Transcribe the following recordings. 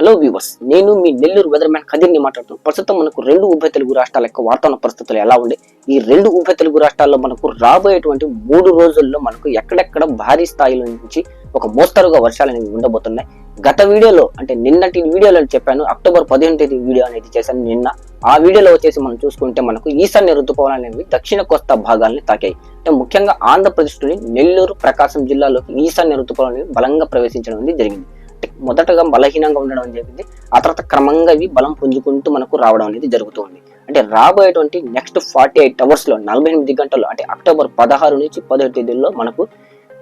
Hello viewers నేను మీ Nellore weather man కదిర్ని మాట్లాడుతున్నాను. ప్రస్తుతం మనకు రెండు ఉభయ తెలుగు రాష్ట్రాల యొక్క వాతావరణ పరిస్థితులు ఎలా ఉండే ఈ రెండు ఉభయ తెలుగు రాష్ట్రాల్లో మనకు రాబోయేటువంటి మూడు రోజుల్లో మనకు ఎక్కడెక్కడ భారీ స్థాయిలో నుంచి ఒక మోస్తరుగా వర్షాలు అనేవి ఉండబోతున్నాయి. గత వీడియోలో అంటే నిన్నటి వీడియోలో చెప్పాను అక్టోబర్ పదిహేను తేదీ వీడియో అనేది చేశాను నిన్న. ఆ వీడియోలో వచ్చేసి మనం చూసుకుంటే మనకు ఈశాన్య ఋతుపవనాలు అనేవి దక్షిణ కోస్తా భాగాల్ని తాకాయి. అంటే ముఖ్యంగా ఆంధ్రప్రదేశ్లోని నెల్లూరు ప్రకాశం జిల్లాలోకి ఈశాన్య ఋతుపవనాలు బలంగా ప్రవేశించడం అనేది జరిగింది. మొదటగా బలహీనంగా ఉండడం అని జరిగింది ఆ తర్వాత క్రమంగా ఇవి బలం పుంజుకుంటూ మనకు రావడం అనేది జరుగుతుంది. అంటే రాబోయేటువంటి నెక్స్ట్ ఫార్టీ ఎయిట్ అవర్స్లో నలభై ఎనిమిది గంటలు అంటే అక్టోబర్ పదహారు నుంచి పదిహేడు తేదీల్లో మనకు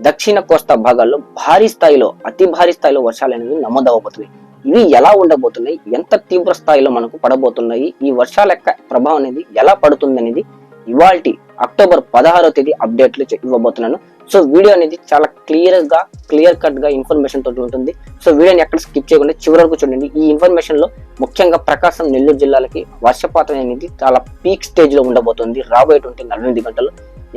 దక్షిణ కోస్తా భాగాల్లో భారీ స్థాయిలో అతి భారీ స్థాయిలో వర్షాలు అనేవి నమోదవబోతున్నాయి ఇవి ఎలా ఉండబోతున్నాయి? ఎంత తీవ్ర స్థాయిలో మనకు పడబోతున్నాయి? ఈ వర్షాల యొక్క ప్రభావం అనేది ఎలా పడుతుంది అనేది ఇవాల్టి అక్టోబర్ పదహారో తేదీ అప్డేట్లు ఇవ్వబోతున్నాను. సో వీడియో అనేది చాలా క్లియర్గా క్లియర్ కట్గా ఇన్ఫర్మేషన్ తోటి ఉంటుంది. సో వీడియోని ఎక్కడ స్కిప్ చేయకుండా చివరి వరకు చూడండి. ఈ ఇన్ఫర్మేషన్లో ముఖ్యంగా ప్రకాశం నెల్లూరు జిల్లాలకి వర్షపాతం అనేది చాలా పీక్ స్టేజ్లో ఉండబోతుంది. రాబోయేటువంటి నలభై ఎనిమిది గంటలు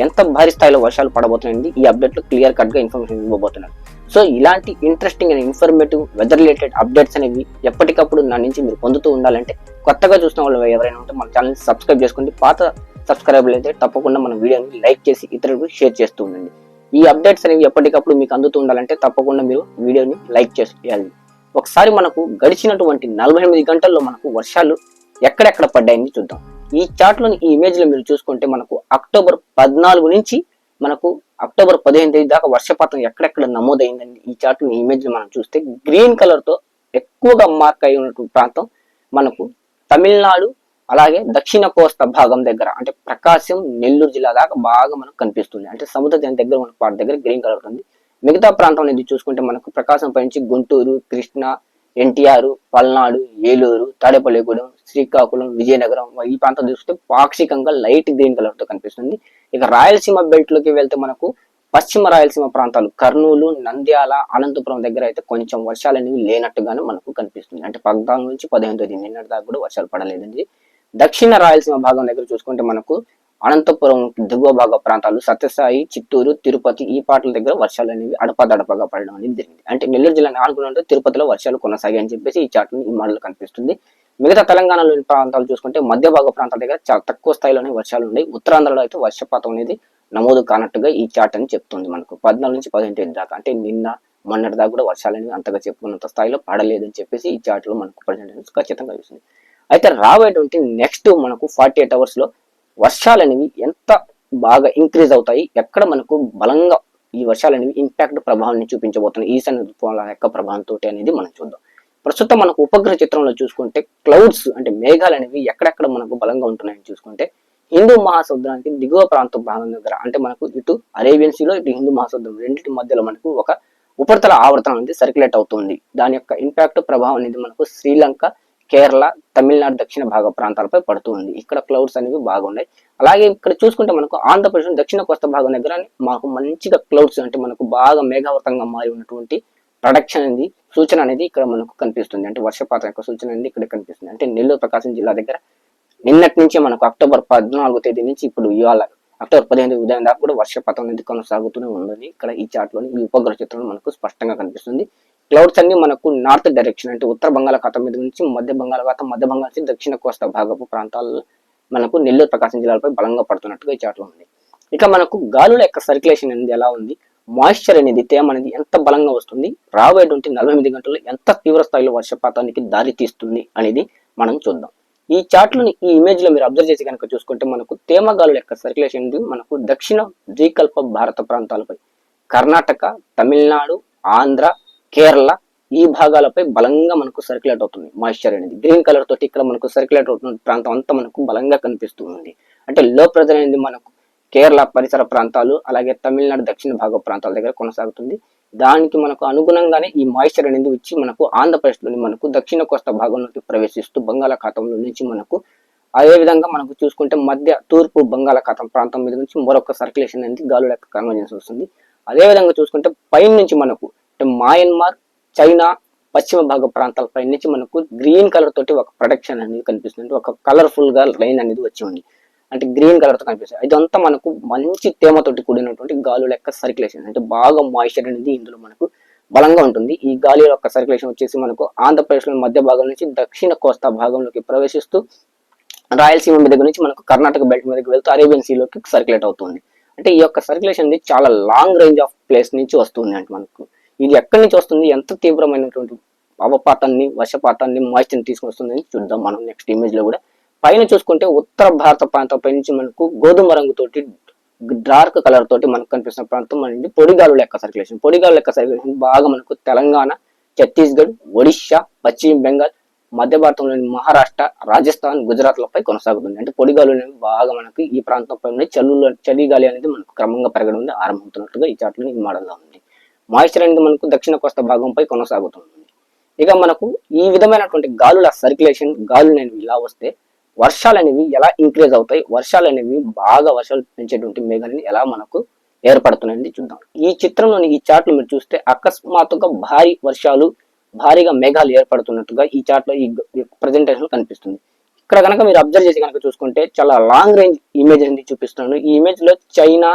ఎంత భారీ స్థాయిలో వర్షాలు పడబోతున్నాయండి ఈ అప్డేట్లో క్లియర్ కట్గా ఇన్ఫర్మేషన్ ఇవ్వబోతున్నాను. సో ఇలాంటి interesting and informative weather related updates అనేవి ఎప్పటికప్పుడు నా నుంచి మీరు పొందుతూ ఉండాలంటే కొత్తగా చూసిన వాళ్ళు ఎవరైనా ఉంటే మన ఛానల్ సబ్స్క్రైబ్ చేసుకోండి. పాత సబ్స్క్రైబర్లు అయితే తప్పకుండా మన వీడియోని లైక్ చేసి ఇతరులకు షేర్ చేస్తూ ఉండండి. ఈ అప్డేట్స్ అనేవి ఎప్పటికప్పుడు మీకు అందుతూ ఉండాలంటే తప్పకుండా మీరు వీడియోని లైక్ చేయాలి ఒకసారి మనకు గడిచినటువంటి నలభై ఎనిమిది గంటల్లో మనకు వర్షాలు ఎక్కడెక్కడ పడ్డాయని చూద్దాం. ఈ చార్ట్లోని ఈ ఇమేజ్లో మీరు చూసుకుంటే మనకు అక్టోబర్ పద్నాలుగు నుంచి మనకు అక్టోబర్ పదిహేను తేదీ దాకా వర్షపాతం ఎక్కడెక్కడ నమోదైందని ఈ చార్ట్ ఈ ఇమేజ్లో మనం చూస్తే గ్రీన్ కలర్తో ఎక్కువగా మార్క్ అయి ఉన్నటువంటి ప్రాంతం మనకు తమిళనాడు అలాగే దక్షిణ కోస్తా భాగం దగ్గర అంటే ప్రకాశం నెల్లూరు జిల్లా దాకా బాగా మనకు కనిపిస్తుంది. అంటే సముద్ర తీరం దగ్గర మనకు వాటి దగ్గర గ్రీన్ కలర్ ఉంది మిగతా ప్రాంతం అనేది చూసుకుంటే మనకు ప్రకాశం పైనుంచి గుంటూరు కృష్ణా ఎన్టీఆర్ పల్నాడు ఏలూరు తాడేపల్లిగూడెం శ్రీకాకుళం విజయనగరం ఈ ప్రాంతం చూస్తే పాక్షికంగా లైట్ గ్రీన్ కలర్తో కనిపిస్తుంది. ఇక రాయలసీమ బెల్ట్లోకి వెళ్తే మనకు పశ్చిమ రాయలసీమ ప్రాంతాలు కర్నూలు నంద్యాల అనంతపురం దగ్గర అయితే కొంచెం వర్షాలు అనేవి లేనట్టుగానే మనకు కనిపిస్తుంది. అంటే పద్నాలుగు నుంచి పదిహేను తేదీ నిన్నటి దాకా కూడా వర్షాలు పడలేదండి. దక్షిణ రాయలసీమ భాగం దగ్గర చూసుకుంటే మనకు అనంతపురం దిగువ భాగ ప్రాంతాలు సత్యసాయి చిత్తూరు తిరుపతి ఈ పాటల దగ్గర వర్షాలు అనేవి అడపాదడపగా పడడం అనేది జరిగింది. అంటే నెల్లూరు జిల్లా నాలుగు నుండి తిరుపతిలో వర్షాలు కొనసాగాయి అని చెప్పేసి ఈ చార్ట్ ఈ మోడల్ కనిపిస్తుంది. మిగతా తెలంగాణలోని ప్రాంతాలు చూసుకుంటే మధ్య భాగ ప్రాంతాల దగ్గర చాలా తక్కువ స్థాయిలోనే వర్షాలు ఉన్నాయి. ఉత్తరాంధ్రలో అయితే వర్షపాతం అనేది నమోదు కానట్టుగా ఈ చార్ట్ అని చెప్తుంది మనకు. పద్నాలుగు నుంచి పదిహేను తేదీ దాకా అంటే నిన్న మొన్నటి దాకా కూడా వర్షాలు అనేవి అంతగా చెప్పుకున్నంత స్థాయిలో పడలేదని చెప్పేసి ఈ చార్ట్ మనకు ప్రజెంట్ ఖచ్చితంగా చూస్తుంది. అయితే రాబోయేటువంటి నెక్స్ట్ మనకు ఫార్టీ ఎయిట్ అవర్స్లో వర్షాలు అనేవి ఎంత బాగా ఇంక్రీజ్ అవుతాయి ఎక్కడ మనకు బలంగా ఈ వర్షాలు అనేవి ఇంపాక్ట్ ప్రభావాన్ని చూపించబోతున్నాయి ఈశాన్య ఋతుపవనాల యొక్క ప్రభావంతో అనేది మనం చూద్దాం. ప్రస్తుతం మనకు ఉపగ్రహ చిత్రంలో చూసుకుంటే క్లౌడ్స్ అంటే మేఘాలు అనేవి ఎక్కడెక్కడ మనకు బలంగా ఉంటున్నాయని చూసుకుంటే హిందూ మహాసముద్రానికి దిగువ ప్రాంత భాగం దగ్గర అంటే మనకు ఇటు అరేబియన్ సీలో ఇటు హిందూ మహాసముద్రం రెండింటి మధ్యలో మనకు ఒక ఉపరితల ఆవర్తనం అనేది సర్క్యులేట్ అవుతుంది. దాని యొక్క ఇంపాక్ట్ ప్రభావం అనేది మనకు శ్రీలంక కేరళ తమిళనాడు దక్షిణ భాగ ప్రాంతాలపై పడుతూ ఉంది. ఇక్కడ క్లౌడ్స్ అనేవి బాగున్నాయి. అలాగే ఇక్కడ చూసుకుంటే మనకు ఆంధ్రప్రదేశ్ దక్షిణ కోస్తా భాగం దగ్గర మాకు మంచిగా క్లౌడ్స్ అంటే మనకు బాగా మేఘావృతంగా మారి ఉన్నటువంటి ప్రొడక్షన్ అనేది సూచన అనేది ఇక్కడ మనకు కనిపిస్తుంది. అంటే వర్షపాతం యొక్క సూచన అనేది ఇక్కడ కనిపిస్తుంది. అంటే నెల్లూరు ప్రకాశం జిల్లా దగ్గర నిన్నటి నుంచి మనకు అక్టోబర్ పద్నాలుగో తేదీ నుంచి ఇప్పుడు ఇవాళ అక్టోబర్ పదిహేను ఉదయం దాకా కూడా వర్షపాతం అనేది కొనసాగుతూనే ఉన్నది. ఇక్కడ ఈ చార్ట్లోని ఈ ఉపగ్రహ చిత్రంలో మనకు స్పష్టంగా కనిపిస్తుంది. క్లౌడ్స్ అన్ని మనకు నార్త్ డైరెక్షన్ అంటే ఉత్తర బంగాళాఖాతం మీద నుంచి మధ్య బంగాళాఖాతం మధ్య బంగాళ నుంచి దక్షిణ కోస్తా భాగపు ప్రాంతాల్లో మనకు నెల్లూరు ప్రకాశం జిల్లాలపై బలంగా పడుతున్నట్టుగా ఈ చాట్లో ఉంది. ఇక మనకు గాలుల యొక్క సర్క్యులేషన్ అనేది ఎలా ఉంది? మాయిశ్చర్ అనేది తేమ అనేది ఎంత బలంగా వస్తుంది? రాబోయేటువంటి నలభై ఎనిమిది గంటల్లో ఎంత తీవ్ర స్థాయిలో వర్షపాతానికి దారి తీస్తుంది అనేది మనం చూద్దాం. ఈ చాట్లని ఈ ఇమేజ్లో మీరు అబ్జర్వ్ చేసి కనుక చూసుకుంటే మనకు తేమ గాలుల యొక్క సర్క్యులేషన్ అనేది మనకు దక్షిణ ద్వీకల్ప భారత ప్రాంతాలపై. కర్ణాటక తమిళనాడు ఆంధ్ర కేరళ ఈ భాగాలపై బలంగా మనకు సర్క్యులేట్ అవుతుంది మాయిశ్చర్ అనేది. గ్రీన్ కలర్ తోటి ఇక్కడ మనకు సర్క్యులేట్ అవుతున్న ప్రాంతం అంతా మనకు బలంగా కనిపిస్తూ ఉంది అంటే లో ప్రెజర్ అనేది మనకు కేరళ పరిసర ప్రాంతాలు అలాగే తమిళనాడు దక్షిణ భాగ ప్రాంతాల దగ్గర కొనసాగుతుంది. దానికి మనకు అనుగుణంగానే ఈ మాయిశ్చర్ అనేది వచ్చి మనకు ఆంధ్రప్రదేశ్లోని మనకు దక్షిణ కోస్తా భాగంలోకి ప్రవేశిస్తూ బంగాళాఖాతంలో నుంచి మనకు అదే విధంగా మనకు చూసుకుంటే మధ్య తూర్పు బంగాళాఖాతం ప్రాంతం మీద నుంచి మరొక సర్క్యులేషన్ అనేది గాలుల యొక్క కన్వర్జెన్స్ వస్తుంది. అదే విధంగా చూసుకుంటే పైన నుంచి మనకు మయన్మార్ చైనా పశ్చిమ భాగ ప్రాంతాల పై నుంచి మనకు గ్రీన్ కలర్ తోటి ఒక ప్రొడక్షన్ అనేది కనిపిస్తుంది. ఒక కలర్ఫుల్గా లైన్ అనేది వచ్చి ఉంది. అంటే గ్రీన్ కలర్తో కనిపిస్తుంది. ఇదంతా మనకు మంచి తేమతోటి కూడినటువంటి గాలు లెక్క సర్క్యులేషన్ అంటే బాగా మాయిశ్చర్ అనేది ఇందులో మనకు బలంగా ఉంటుంది. ఈ గాలి యొక్క సర్క్యులేషన్ వచ్చేసి మనకు ఆంధ్రప్రదేశ్లో మధ్య భాగం నుంచి దక్షిణ కోస్తా భాగంలోకి ప్రవేశిస్తూ రాయలసీమ మీద నుంచి మనకు కర్ణాటక బెల్ట్ మీదకి వెళ్తూ అరేబియన్ సీలోకి సర్క్యులేట్ అవుతుంది. అంటే ఈ యొక్క సర్క్యులేషన్ అనేది చాలా లాంగ్ రేంజ్ ఆఫ్ ప్లేస్ నుంచి వస్తుంది అంటే మనకు. ఇది ఎక్కడి నుంచి వస్తుంది? ఎంత తీవ్రమైనటువంటి అవపాతాన్ని వర్షపాతాన్ని మాయిస్టర్ని తీసుకొస్తుంది అని చూద్దాం మనం నెక్స్ట్ ఇమేజ్లో కూడా. పైన చూసుకుంటే ఉత్తర భారత ప్రాంతం పై నుంచి మనకు గోధుమ రంగుతోటి డార్క్ కలర్ తోటి మనకు కనిపిస్తున్న ప్రాంతం అనేది పొడిగాలు లెక్క సర్క్యులేషన్ పొడిగాలు లెక్క సర్క్యులేషన్ బాగా మనకు తెలంగాణ ఛత్తీస్గఢ్ ఒడిశా పశ్చిమ బెంగాల్ మధ్య భారతంలోని మహారాష్ట్ర రాజస్థాన్ గుజరాత్ లపై కొనసాగుతుంది. అంటే పొడిగాలు అనేవి బాగా మనకి ఈ ప్రాంతంపై ఉన్న చల్లు చలిగాలి అనేది మనకు క్రమంగా పెరగడం ఆరంభమవుతున్నట్టుగా ఈ చాట్లో ఈ మోడల్లో ఉంది. మాయిశ్చర్ అనేది మనకు దక్షిణ కోస్తా భాగంపై కొనసాగుతుంది. ఇక మనకు ఈ విధమైనటువంటి గాలుల సర్క్యులేషన్ గాలులు అనేవి ఇలా వస్తే వర్షాలు అనేవి ఎలా ఇంక్రీజ్ అవుతాయి వర్షాలు అనేవి బాగా వర్షాలు పెంచేటువంటి మేఘాలని ఎలా మనకు ఏర్పడుతున్నాయని చూద్దాం. ఈ చిత్రంలోని ఈ చాట్లు మీరు చూస్తే అకస్మాత్తుగా భారీ వర్షాలు భారీగా మేఘాలు ఏర్పడుతున్నట్టుగా ఈ చాట్లో ఈ ప్రజెంటేషన్ కనిపిస్తుంది. ఇక్కడ కనుక మీరు అబ్జర్వ్ చేసి కనుక చూసుకుంటే చాలా లాంగ్ రేంజ్ ఇమేజ్ అనేది చూపిస్తున్నాను. ఈ ఇమేజ్లో China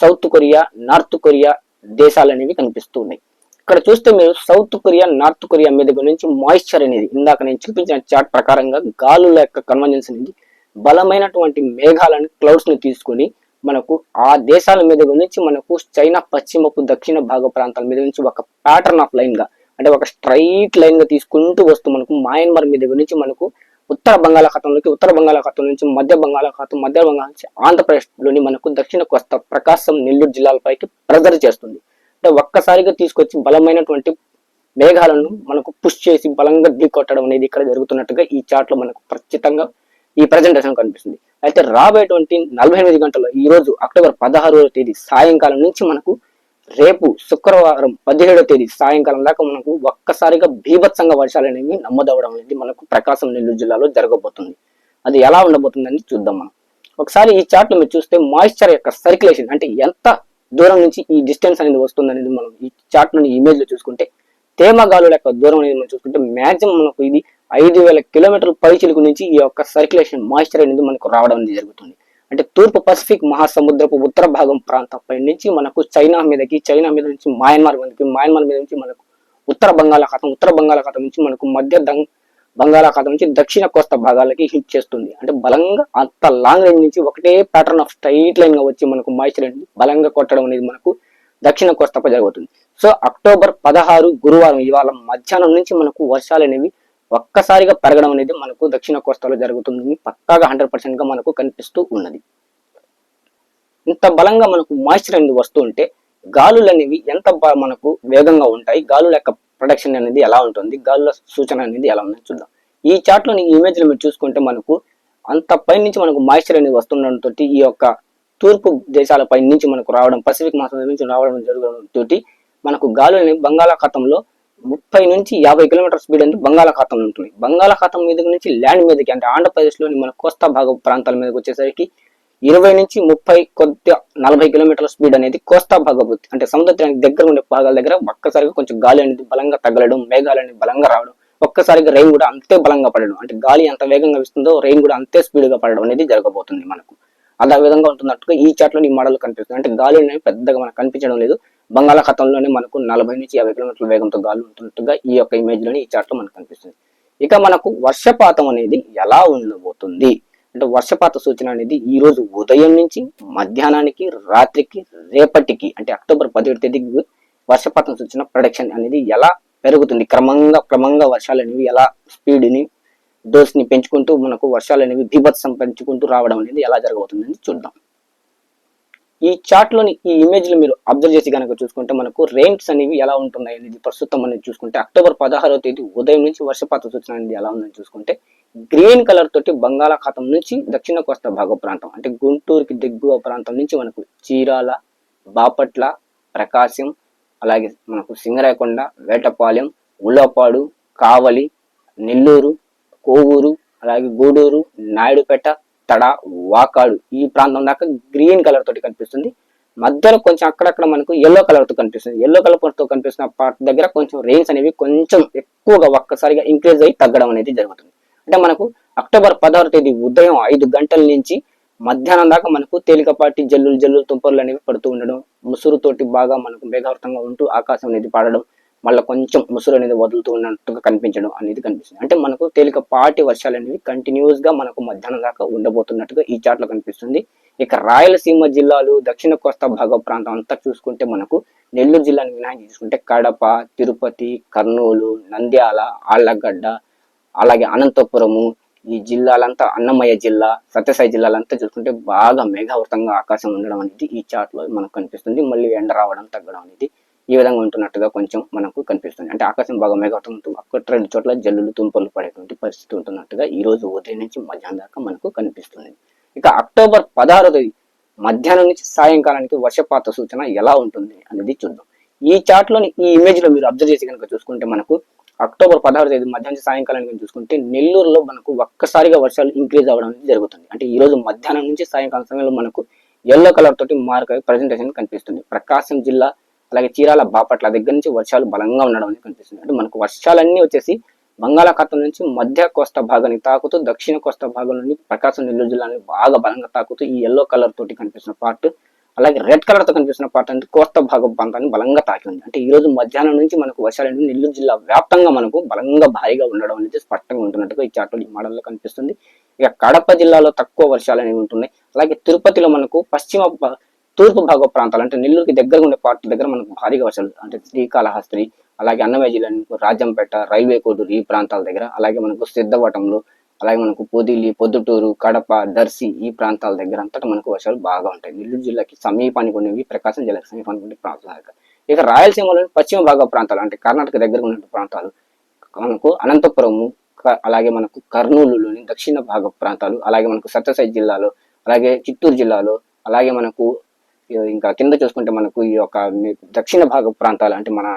South Korea North Korea దేశాలు అనేవి కనిపిస్తూ ఉన్నాయి ఇక్కడ చూస్తే మీరు సౌత్ కొరియా నార్త్ కొరియా మీద గురించి మాయిశ్చర్ అనేది ఇందాక నేను చూపించిన చార్ట్ ప్రకారంగా గాలుల యొక్క కన్వర్జెన్స్ అనేది బలమైనటువంటి మేఘాలను క్లౌడ్స్ని తీసుకొని మనకు ఆ దేశాల మీద గురించి మనకు చైనా పశ్చిమపు దక్షిణ భాగ ప్రాంతాల మీద నుంచి ఒక ప్యాటర్న్ ఆఫ్ లైన్గా అంటే ఒక స్ట్రైట్ లైన్గా తీసుకుంటూ వస్తూ మనకు మయన్మార్ మీద గురించి మనకు ఉత్తర బంగాళాఖాతంలోకి ఉత్తర బంగాళాఖాతం నుంచి మధ్య బంగాళాఖాతం మధ్య బంగాళ నుంచి ఆంధ్రప్రదేశ్లోని మనకు దక్షిణ కోస్తా ప్రకాశం నెల్లూరు జిల్లాలపైకి ప్రెజర్ చేస్తుంది. అంటే ఒక్కసారిగా తీసుకొచ్చి బలమైనటువంటి మేఘాలను మనకు పుష్ చేసి బలంగా ఢీకొట్టడం అనేది ఇక్కడ జరుగుతున్నట్టుగా ఈ చార్ట్లో మనకు ఖచ్చితంగా ఈ ప్రజెంటేషన్ కనిపిస్తుంది. అయితే రాబోయేటువంటి నలభై ఎనిమిది గంటల్లో ఈ రోజు అక్టోబర్ పదహారవ తేదీ సాయంకాలం నుంచి మనకు రేపు శుక్రవారం పదిహేడో తేదీ సాయంకాలం దాకా మనకు ఒక్కసారిగా భీభత్సంగా వర్షాలు అనేవి నమ్మదవడం అనేది మనకు ప్రకాశం నెల్లూరు జిల్లాలో జరగబోతుంది. అది ఎలా ఉండబోతుందని చూద్దాం మనం. ఒకసారి ఈ చార్ట్ మీరు చూస్తే మాయిశ్చర్ యొక్క సర్క్యులేషన్ అంటే ఎంత దూరం నుంచి ఈ డిస్టెన్స్ అనేది వస్తుంది అనేది మనం ఈ చార్ట్ నుండి ఇమేజ్లో చూసుకుంటే తేమ గాలుల యొక్క దూరం అనేది మనం చూసుకుంటే మాక్సిమం మనకు ఇది ఐదు వేల కిలోమీటర్ల పైచిలుకు నుంచి ఈ యొక్క సర్క్యులేషన్ మాయిశ్చర్ అనేది మనకు రావడం అనేది జరుగుతుంది. అంటే తూర్పు పసిఫిక్ మహాసముద్రపు ఉత్తర భాగం ప్రాంతంపై నుంచి మనకు చైనా మీదకి చైనా మీద నుంచి మయన్మార్ మీదకి మయన్మార్ మీద నుంచి మనకు ఉత్తర బంగాళాఖాతం ఉత్తర బంగాళాఖాతం నుంచి మనకు మధ్య బంగాళాఖాతం నుంచి దక్షిణ కోస్తా భాగాలకి హిట్ చేస్తుంది. అంటే బలంగా అంత లాంగ్ రేంజ్ నుంచి ఒకటే ప్యాటర్న్ ఆఫ్ స్ట్రైట్ లైన్గా వచ్చి మనకు మాయిశ్చర్ బలంగా కొట్టడం అనేది మనకు దక్షిణ కోస్తాపై జరుగుతుంది సో అక్టోబర్ పదహారు గురువారం ఇవాళ మధ్యాహ్నం నుంచి మనకు వర్షాలు అనేవి ఒక్కసారిగా పెరగడం అనేది మనకు దక్షిణ కోస్తాలో జరుగుతుంది పక్కాగా హండ్రెడ్ పర్సెంట్గా మనకు కనిపిస్తూ ఉన్నది. ఇంత బలంగా మనకు మాయిశ్చర్ అనేది వస్తూ ఉంటే గాలులు అనేవి ఎంత మనకు వేగంగా ఉంటాయి గాలుల యొక్క ప్రొడక్షన్ అనేది ఎలా ఉంటుంది గాలుల సూచన అనేది ఎలా ఉందని చూద్దాం. ఈ చార్ట్లోని ఇమేజ్ మీరు చూసుకుంటే మనకు అంత పై నుంచి మనకు మాయిశ్చర్ అనేది వస్తుండడంతో ఈ యొక్క తూర్పు దేశాల పై నుంచి మనకు రావడం పసిఫిక్ మహాసముద్రం నుంచి రావడం జరగడంతో మనకు మనకు గాలులని బంగాళాఖాతంలో ముప్పై నుంచి యాభై కిలోమీటర్ స్పీడ్ అనేది బంగాళాఖాతం ఉంటుంది బంగాళాఖాతం మీద నుంచి ల్యాండ్ మీదకి అంటే ఆంధ్రప్రదేశ్లోని మన కోస్తా భాగ ప్రాంతాల మీదకి వచ్చేసరికి ఇరవై నుంచి ముప్పై కొద్ది నలభై కిలోమీటర్ల స్పీడ్ అనేది కోస్తా భాగం అంటే సముద్రానికి దగ్గర ఉండే భాగాల దగ్గర ఒక్కసారిగా కొంచెం గాలి అనేది బలంగా తగలడం మేఘాలు అనేది బలంగా రావడం ఒక్కసారిగా రెయిన్ కూడా అంతే బలంగా పడడం అంటే గాలి ఎంత వేగంగా ఇస్తుందో రెయిన్ కూడా అంతే స్పీడ్గా పడడం అనేది జరగబోతుంది మనకు. అదే విధంగా ఉంటున్నట్టుగా ఈ చాట్లో ఈ మోడల్ కనిపిస్తుంది. అంటే గాలి అనేది పెద్దగా మనకు కనిపించడం లేదు. బంగాళాఖాతంలోనే మనకు నలభై నుంచి యాభై కిలోమీటర్ల వేగంతో గాలి ఉంటున్నట్టుగా ఈ యొక్క ఇమేజ్లోని ఈ చార్ట్లో మనకు కనిపిస్తుంది. ఇక మనకు వర్షపాతం అనేది ఎలా ఉండబోతుంది? అంటే వర్షపాత సూచన అనేది ఈ రోజు ఉదయం నుంచి మధ్యాహ్నానికి రాత్రికి రేపటికి అంటే అక్టోబర్ పదిహేడు తేదీకి వర్షపాతం సూచన ప్రొడక్షన్ అనేది ఎలా పెరుగుతుంది? క్రమంగా క్రమంగా వర్షాలు అనేవి ఎలా స్పీడ్ని డోస్ని పెంచుకుంటూ మనకు వర్షాలు అనేవి బీభత్సం పెంచుకుంటూ రావడం అనేది ఎలా జరగబోతుందని చూద్దాం. ఈ చార్ట్లోని ఈ ఇమేజ్లు మీరు అబ్జర్వ్ చేసి కనుక చూసుకుంటే మనకు రెయిన్స్ అనేవి ఎలా ఉంటున్నాయి అనేది ప్రస్తుతం అనేది చూసుకుంటే అక్టోబర్ పదహారవ తేదీ ఉదయం నుంచి వర్షపాత సూచన అనేది ఎలా ఉందని చూసుకుంటే గ్రీన్ కలర్ తోటి బంగాళాఖాతం నుంచి దక్షిణ కోస్తా భాగ ప్రాంతం అంటే గుంటూరుకి దిగువ ప్రాంతం నుంచి మనకు చీరాల బాపట్ల ప్రకాశం అలాగే మనకు సింగరాయకొండ వేటపాలెం ఉలపాడు కావలి నెల్లూరు కోవూరు అలాగే గూడూరు నాయుడుపేట తడ వాకాడు. ఈ ప్రాంతం దాకా గ్రీన్ కలర్ తోటి కనిపిస్తుంది. మధ్యలో కొంచెం అక్కడక్కడ మనకు ఎల్లో కలర్తో కనిపిస్తుంది. ఎల్లో కలర్తో కనిపిస్తున్న పార్ట్ దగ్గర కొంచెం రేంజ్ అనేవి కొంచెం ఎక్కువగా ఒక్కసారిగా ఇంక్రీజ్ అయ్యి తగ్గడం అనేది జరుగుతుంది. అంటే మనకు అక్టోబర్ పదహారు తేదీ ఉదయం ఐదు గంటల నుంచి మధ్యాహ్నం దాకా మనకు తేలికపాటి జల్లులు జల్లులు తుంపర్లు అనేవి పడుతూ ఉండడం ముసురుతోటి బాగా మనకు మేఘావృతంగా ఉంటూ ఆకాశం అనేది పడడం మళ్ళీ కొంచెం ముసురు అనేది వదులుతూ ఉన్నట్టుగా కనిపించడం అనేది కనిపిస్తుంది. అంటే మనకు తేలికపాటి వర్షాలు అనేవి కంటిన్యూస్గా మనకు మధ్యాహ్నం దాకా ఉండబోతున్నట్టుగా ఈ చాట్లో కనిపిస్తుంది. ఇక రాయలసీమ జిల్లాలు దక్షిణ కోస్తా భాగ ప్రాంతం అంతా చూసుకుంటే మనకు నెల్లూరు జిల్లాని మినహాయించి చూసుకుంటే కడప తిరుపతి కర్నూలు నంద్యాల ఆళ్ళగడ్డ అలాగే అనంతపురము ఈ జిల్లాలంతా అన్నమయ్య జిల్లా సత్యసాయి జిల్లాలంతా చూసుకుంటే బాగా మేఘావృతంగా ఆకాశం ఉండడం అనేది ఈ చాట్లో మనకు కనిపిస్తుంది. మళ్ళీ ఎండ రావడం తగ్గడం అనేది ఈ విధంగా ఉంటున్నట్టుగా కొంచెం మనకు కనిపిస్తుంది. అంటే ఆకాశం బాగా మేఘావృతం అక్కడ రెండు చోట్ల జల్లులు తుంపలు పడేటువంటి పరిస్థితి ఉంటున్నట్టుగా ఈ రోజు ఉదయం నుంచి మధ్యాహ్నం దాకా మనకు కనిపిస్తుంది. ఇక అక్టోబర్ పదహారు మధ్యాహ్నం నుంచి సాయంకాలానికి వర్షపాత సూచన ఎలా ఉంటుంది అనేది చూద్దాం. ఈ చార్ట్లోని ఈ ఇమేజ్లో మీరు అబ్జర్వ్ చేసి కనుక చూసుకుంటే మనకు అక్టోబర్ పదహారు తేదీ మధ్యాహ్నం సాయంకాలానికి చూసుకుంటే నెల్లూరులో మనకు ఒక్కసారిగా వర్షాలు ఇంక్రీజ్ అవ్వడం అనేది జరుగుతుంది. అంటే ఈ రోజు మధ్యాహ్నం నుంచి సాయంకాలం సమయంలో మనకు ఎల్లో కలర్ తోటి మార్క్ అయి ప్రజెంటేషన్ కనిపిస్తుంది. ప్రకాశం జిల్లా అలాగే చీరాల బాపట్ల దగ్గర నుంచి వర్షాలు బలంగా ఉండడం అనేది కనిపిస్తుంది. అంటే మనకు వర్షాలన్నీ వచ్చేసి బంగాళాఖాతం నుంచి మధ్య కోస్తా భాగాన్ని తాకుతూ దక్షిణ కోస్తా భాగం నుండి ప్రకాశం నెల్లూరు జిల్లాని బాగా బలంగా తాకుతూ ఈ ఎల్లో కలర్ తోటి కనిపిస్తున్న పార్ట్ అలాగే రెడ్ కలర్తో కనిపిస్తున్న పార్ట్ అంటే కోస్తా భాగం ప్రాంతాన్ని బలంగా తాకి ఉంది. అంటే ఈ రోజు మధ్యాహ్నం నుంచి మనకు వర్షాలు నెల్లూరు జిల్లా వ్యాప్తంగా మనకు బలంగా భారీగా ఉండడం అనేది స్పష్టంగా ఉంటున్నట్టుగా ఈ చార్ట్ ఈ మోడల్లో కనిపిస్తుంది. ఇక కడప జిల్లాలో తక్కువ వర్షాలు అనేవి ఉంటున్నాయి. అలాగే తిరుపతిలో మనకు పశ్చిమ తూర్పు భాగ ప్రాంతాలు అంటే నెల్లూరుకి దగ్గర ఉండే పార్ట్ దగ్గర మనకు భారీగా వర్షాలు అంటే శ్రీకాళహస్తి అలాగే అన్నమయ్య జిల్లా రాజంపేట రైల్వే కోడూరు ఈ ప్రాంతాల దగ్గర అలాగే మనకు సిద్ధవటంలో అలాగే మనకు పొదిలి పొద్దుటూరు కడప దర్శి ఈ ప్రాంతాల దగ్గర అంతటా మనకు వర్షాలు బాగా ఉంటాయి. నెల్లూరు జిల్లాకి సమీపానికి ఉండేవి ప్రకాశం జిల్లాకి సమీపానికి ఉండే ప్రాంతాల దగ్గర ఇక రాయలసీమలోని పశ్చిమ భాగ ప్రాంతాలు అంటే కర్ణాటక దగ్గర ఉన్న ప్రాంతాలు మనకు అనంతపురము అలాగే మనకు కర్నూలులోని దక్షిణ భాగ ప్రాంతాలు అలాగే మనకు సత్యసాయి జిల్లాలో అలాగే చిత్తూరు జిల్లాలో అలాగే మనకు ఇంకా కింద చూసుకుంటే మనకు ఈ యొక్క దక్షిణ భాగ ప్రాంతాలు అంటే మన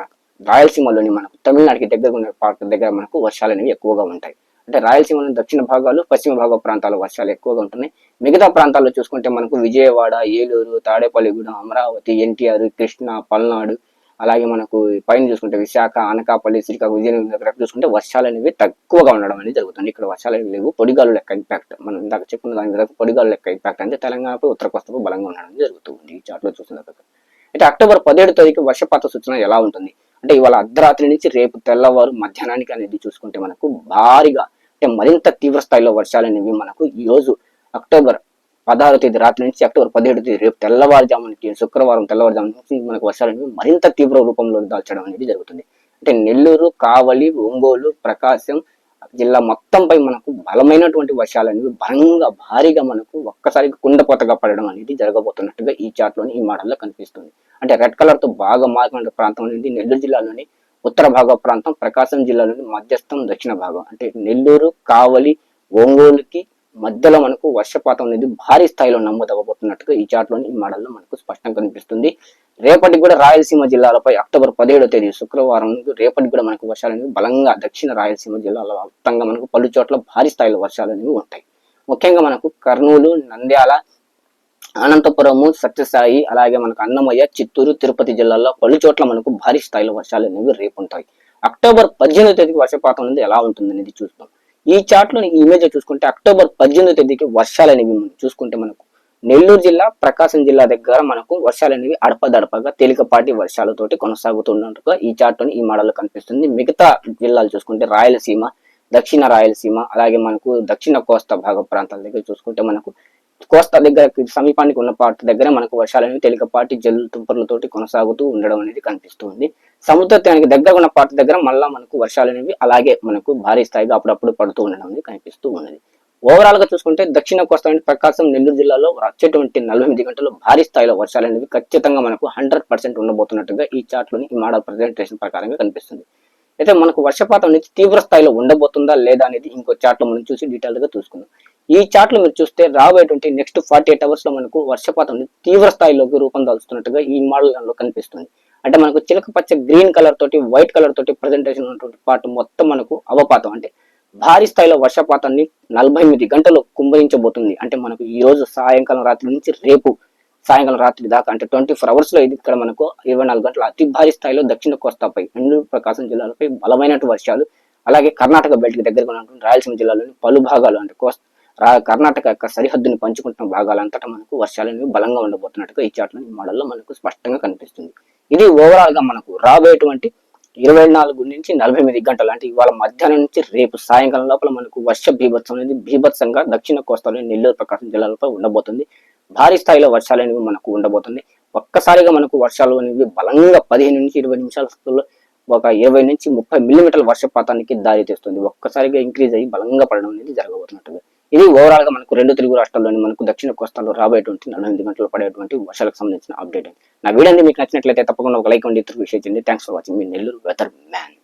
రాయలసీమలోని మనకు తమిళనాడుకి దగ్గర ఉన్న పార్ట్ దగ్గర మనకు వర్షాలు అనేవి ఎక్కువగా ఉంటాయి. అంటే రాయలసీమలోని దక్షిణ భాగాలు పశ్చిమ భాగ ప్రాంతాల వర్షాలు ఎక్కువగా ఉంటున్నాయి. మిగతా ప్రాంతాల్లో చూసుకుంటే మనకు విజయవాడ ఏలూరు తాడేపల్లిగూడెం అమరావతి ఎన్టీఆర్ కృష్ణా పల్నాడు అలాగే మనకు పైన చూసుకుంటే విశాఖ అనకాపల్లి శ్రీకాకుళం విజయనగరం దగ్గర చూసుకుంటే వర్షాలు అనేవి తక్కువగా ఉండడం అనేది జరుగుతుంది. ఇక్కడ వర్షాలు అనేవి లేవు. పొడిగాలు లెక్క ఇంపాక్ట్ మనం ఇందాక చెప్పుకున్న దాని దగ్గర పొడిగాలు లెక్క ఇంపాక్ట్ అంటే తెలంగాణపై ఉత్తర కోస్తకు బలంగా ఉండడం జరుగుతుంది ఈ చాట్లో చూసిన అయితే అక్టోబర్ పదిహేడు తారీఖు వర్షపాత సూచన ఎలా ఉంటుంది? అంటే ఇవాళ అర్ధరాత్రి నుంచి రేపు తెల్లవారు మధ్యాహ్నానికి అనేది చూసుకుంటే మనకు భారీగా అంటే మరింత తీవ్ర స్థాయిలో వర్షాలు అనేవి మనకు ఈ రోజు అక్టోబర్ పదహారు తేదీ రాత్రి నుంచి అక్టోబర్ పదిహేడు తేదీ రేపు తెల్లవారుజామునికి శుక్రవారం తెల్లవారుజాము నుంచి మనకు వర్షాలు మరింత తీవ్ర రూపంలో దాల్చడం అనేది జరుగుతుంది. అంటే నెల్లూరు కావలి ఒంగోలు ప్రకాశం జిల్లా మొత్తంపై మనకు బలమైనటువంటి వర్షాలు అనేవి బలంగా భారీగా మనకు ఒక్కసారి కుండపోతగా పడడం అనేది జరగబోతున్నట్టుగా ఈ చార్ట్లోని ఈ మోడల్లో కనిపిస్తుంది. అంటే రెడ్ కలర్తో బాగా మారిన ప్రాంతం అనేది నెల్లూరు జిల్లాలోని ఉత్తర భాగ ప్రాంతం ప్రకాశం జిల్లాలోని మధ్యస్థం దక్షిణ భాగం. అంటే నెల్లూరు కావలి ఒంగోలుకి మధ్యలో మనకు వర్షపాతం అనేది భారీ స్థాయిలో నమోదవ్వబోతున్నట్టుగా ఈ చార్ట్లోని ఈ మోడల్లో మనకు స్పష్టంగా కనిపిస్తుంది. రేపటికి కూడా రాయలసీమ జిల్లాలపై అక్టోబర్ పదిహేడో తేదీ శుక్రవారం నుండి రేపటికి కూడా మనకు వర్షాలు అనేవి బలంగా దక్షిణ రాయలసీమ జిల్లాల మొత్తంగా మనకు పలు చోట్ల భారీ స్థాయిలో వర్షాలు అనేవి ఉంటాయి. ముఖ్యంగా మనకు కర్నూలు నంద్యాల అనంతపురము సత్యసాయి అలాగే మనకు అన్నమయ్య చిత్తూరు తిరుపతి జిల్లాల్లో పలు చోట్ల మనకు భారీ స్థాయిలో వర్షాలు అనేవి రేపు ఉంటాయి అక్టోబర్ పద్దెనిమిదో తేదీకి వర్షపాతం అనేది ఎలా ఉంటుంది అనేది చూస్తాం ఈ చార్ట్లో ఈ ఇమేజ్ చూసుకుంటే అక్టోబర్ పద్దెనిమిదో తేదీకి వర్షాలు అనేవి మనం చూసుకుంటే మనకు నెల్లూరు జిల్లా ప్రకాశం జిల్లా దగ్గర మనకు వర్షాలు అనేవి అడపదడపగా తేలికపాటి వర్షాలతోటి కొనసాగుతున్నట్టుగా ఈ చార్ట్లోని ఈ మోడల్ కనిపిస్తుంది. మిగతా జిల్లాలు చూసుకుంటే రాయలసీమ దక్షిణ రాయలసీమ అలాగే మనకు దక్షిణ కోస్తా భాగ ప్రాంతాల దగ్గర చూసుకుంటే మనకు కోస్తా దగ్గర సమీపానికి ఉన్న పార్ట్ దగ్గర మనకు వర్షాలనేవి తేలికపాటి జల్లు తుంపర్లతోటి కొనసాగుతూ ఉండడం అనేది కనిపిస్తుంది. సముద్ర తీరానికి దగ్గర ఉన్న పార్ట్ దగ్గర మళ్ళా మనకు వర్షాలు అనేవి అలాగే మనకు భారీ స్థాయిగా అప్పుడప్పుడు పడుతూ ఉండడం అనేది కనిపిస్తూ ఉన్నది. ఓవరాల్గా చూసుకుంటే దక్షిణ కోస్తా నుండి ప్రకాశం నెల్లూరు జిల్లాలో వచ్చేటువంటి నలభై ఎనిమిది గంటలు భారీ స్థాయిలో వర్షాలు అనేవి ఖచ్చితంగా మనకు హండ్రెడ్ పర్సెంట్ ఉండబోతున్నట్టుగా ఈ చార్ట్లోని ఈ మోడల్ ప్రజెంటేషన్ ప్రకారంగా కనిపిస్తుంది. అయితే మనకు వర్షపాతం అనేది తీవ్ర స్థాయిలో ఉండబోతుందా లేదా అనేది ఇంకో చార్ట్లో మనం చూసి డీటెయిల్గా చూసుకుందాం. ఈ చార్ట్లో మీరు చూస్తే రాబోయేటువంటి నెక్స్ట్ ఫార్టీ ఎయిట్ అవర్స్లో మనకు వర్షపాతం తీవ్ర స్థాయిలోకి రూపం దాల్చుతున్నట్టుగా ఈ మోడల్లో కనిపిస్తుంది. అంటే మనకు చిలక పచ్చ గ్రీన్ కలర్ తోటి వైట్ కలర్ తోటి ప్రజెంటేషన్ ఉన్నటువంటి పార్ట్ మొత్తం మనకు అవపాతం. అంటే భారీ స్థాయిలో వర్షపాతాన్ని నలభై ఎనిమిది గంటలు కుంభరించబోతుంది అంటే మనకు ఈ రోజు సాయంకాలం రాత్రి నుంచి రేపు సాయంకాలం రాత్రి దాకా అంటే ట్వంటీ ఫోర్ అవర్స్లో ఇది ఇక్కడ మనకు ఇరవై నాలుగు గంటల అతి భారీ స్థాయిలో దక్షిణ కోస్తాపై నెల్లూరు ప్రకాశం జిల్లాలపై బలమైనటువంటి వర్షాలు అలాగే కర్ణాటక బెల్ట్కి దగ్గరగా ఉన్నటువంటి రాయలసీమ జిల్లాలోని పలు భాగాలు అంటే కోస్తా రా కర్ణాటక యొక్క సరిహద్దుని పంచుకుంటున్న భాగాలంతటా మనకు వర్షాలు అనేవి బలంగా ఉండబోతున్నట్టుగా ఈ చాట్లో ఈ మోడల్లో మనకు స్పష్టంగా కనిపిస్తుంది. ఇది ఓవరాల్గా మనకు రాబోయేటువంటి ఇరవై నాలుగు నుంచి నలభై ఎనిమిది గంటలు అంటే ఇవాళ మధ్యాహ్నం నుంచి రేపు సాయంకాలం లోపల మనకు వర్ష బీభత్సం అనేది బీభత్సంగా దక్షిణ కోస్తాలో నెల్లూరు ప్రకాశం జిల్లాలపై ఉండబోతుంది. భారీ స్థాయిలో వర్షాలు అనేవి మనకు ఉండబోతుంది. ఒక్కసారిగా మనకు వర్షాలు అనేవి బలంగా పదిహేను నుంచి ఇరవై నిమిషాల ఒక ఇరవై నుంచి ముప్పై మిల్లీమీటర్ల వర్షపాతానికి దారి తీస్తుంది ఒక్కసారిగా ఇంక్రీజ్ అయ్యి బలంగా పడడం అనేది జరగబోతున్నట్టుగా ఇది ఓవరాల్గా మనకు రెండు తెలుగు రాష్ట్రాల్లోని మనకు దక్షిణ కోస్తాలో రాబోయేటువంటి నలభై గంటలు పడేటువంటి వర్షాలకు సంబంధించిన అప్డేట్ నా వీడియో మీకు నచ్చినట్లయితే తప్పకుండా ఒక లైక్ ఉండి ఇతరులకు షేర్ చేయండి. థ్యాంక్స్ ఫర్ వాచింగ్ మీ నెల్లూరు వెదర్ మ్యాన్